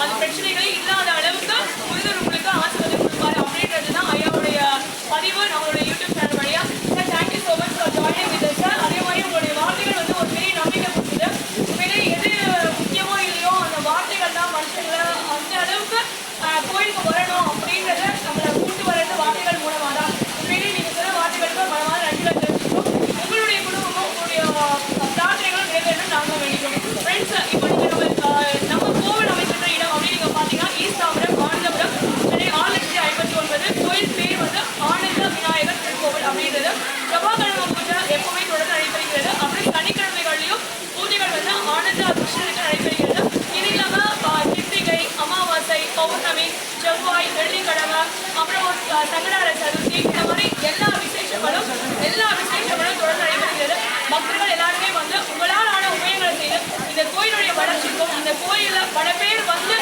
அந்த பிரச்சனைகளே இல்லாத அளவுக்கு முருகர் உங்களுக்கு ஆசிர்வாதம் கொடுப்பாரு அப்படின்றது தான் ஐயாவுடைய பதிவு. தமிழ்நாடு சதுர்த்தி இந்த மாதிரி எல்லா விசேஷங்களும் எல்லா விசேஷங்களும் தொடர்ந்து நடைபெறுகிறது. மக்கள்கள் எல்லாருமே வந்து உங்களால் ஆன உபயோகங்களை செய்து இந்த கோயிலுடைய வளர்ச்சிக்கும் இந்த கோயிலில் பல பேர் வந்து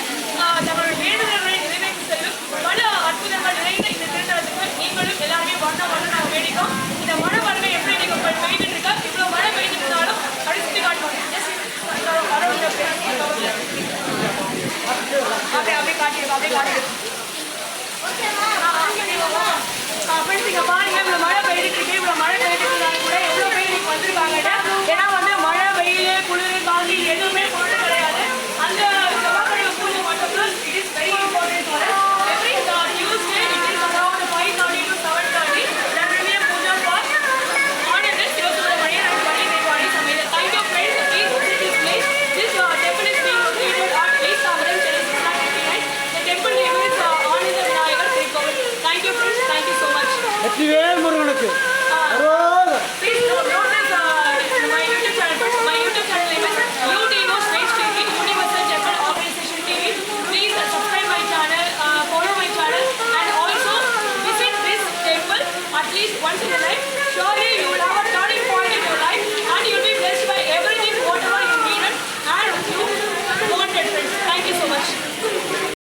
தங்களுடைய வேண்டுதல்களை நிறைவேற்றி செல்லும் பல அற்புதங்கள் நிறைந்த இந்த திருத்தலத்துக்கு நீங்களும் எல்லாருமே வரணும் வரணும் நாங்கள் வேடிக்கும் இந்த மழை வறுமை எப்படி நீங்கள் பெய்துட்டு இருக்கா? இவ்வளோ மழை பெய்துட்டு இருந்தாலும் கடைசி காட்டுவாங்க அப்படியே அப்படியே காட்டியிருக்கோம் அப்படியே காட்டியிருக்கோம் 谢谢啊，谢谢你。